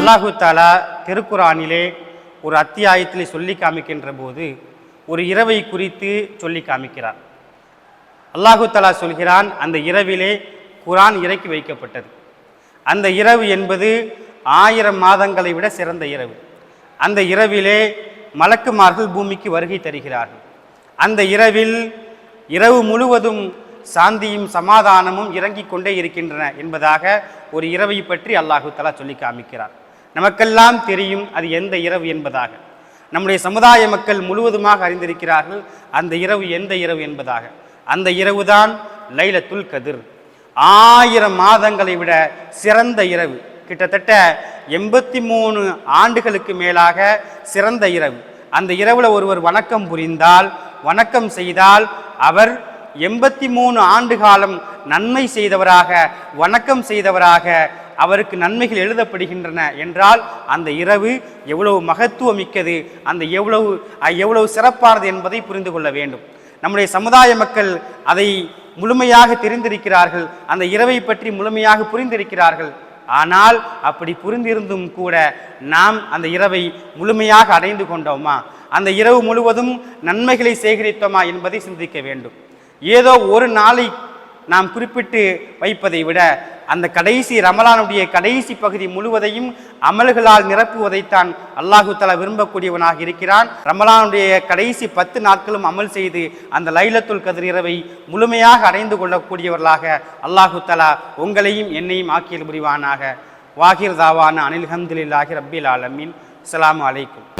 அல்லாஹு தாலா திருக்குறானிலே ஒரு அத்தியாயத்திலே சொல்லி காமிக்கின்ற போது ஒரு இரவை குறித்து சொல்லி காமிக்கிறார். அல்லாஹு தலா சொல்கிறான் அந்த இரவிலே குரான் இறக்கி வைக்கப்பட்டது. அந்த இரவு என்பது ஆயிரம் மாதங்களை விட சிறந்த இரவு. அந்த இரவிலே மலக்குமார்கள் பூமிக்கு வருகை தருகிறார்கள். அந்த இரவில் இரவு முழுவதும் சாந்தியும் சமாதானமும் இறங்கிக் கொண்டே இருக்கின்றன என்பதாக ஒரு இரவை பற்றி அல்லாஹு தலா சொல்லி காமிக்கிறார். நமக்கெல்லாம் தெரியும் அது எந்த இரவு என்பதாக. நம்முடைய சமுதாய மக்கள் முழுவதுமாக அறிந்திருக்கிறார்கள் அந்த இரவு எந்த இரவு என்பதாக. அந்த இரவுதான் லைலத்துல் கதிர். ஆயிரம் மாதங்களை விட சிறந்த இரவு. கிட்டத்தட்ட எண்பத்தி மூணு ஆண்டுகளுக்கு மேலாக சிறந்த இரவு. அந்த இரவில் ஒருவர் வணக்கம் புரிந்தால் வணக்கம் செய்தால் அவர் எண்பத்தி மூணு ஆண்டு காலம் நன்மை செய்தவராக வணக்கம் செய்தவராக அவருக்கு நன்மைகள் எழுதப்படுகின்றன என்றால் அந்த இரவு எவ்வளவு மகத்துவமிக்கது அந்த எவ்வளவு எவ்வளவு சிறப்பானது என்பதை புரிந்து கொள்ள வேண்டும். நம்முடைய சமுதாய மக்கள் அதை முழுமையாக தெரிந்திருக்கிறார்கள் அந்த இரவை பற்றி முழுமையாக புரிந்திருக்கிறார்கள். ஆனால் அப்படி புரிந்திருந்தும் கூட நாம் அந்த இரவை முழுமையாக அடைந்து கொண்டோமா? அந்த இரவு முழுவதும் நன்மைகளை சேகரித்தோமா என்பதை சிந்திக்க வேண்டும். ஏதோ ஒரு நாளை நாம் குறிப்பிட்டு வைப்பதை விட அந்த கடைசி ரமலானுடைய கடைசி பகுதி முழுவதையும் அமல்களால் நிரப்புவதைத்தான் அல்லாஹு தலா விரும்பக்கூடியவனாக இருக்கிறான். ரமலானுடைய கடைசி பத்து நாட்களும் அமல் செய்து அந்த லைலத்துல் கதிர் இரவை முழுமையாக அடைந்து கொள்ளக்கூடியவர்களாக அல்லாஹு தலா உங்களையும் என்னையும் ஆக்கியல் புரிவானாக. வாகிர் தாவான அனில் ஹம்துலில்லாஹி ரப்பில் ஆலமின். அலாம் அலைக்கும்.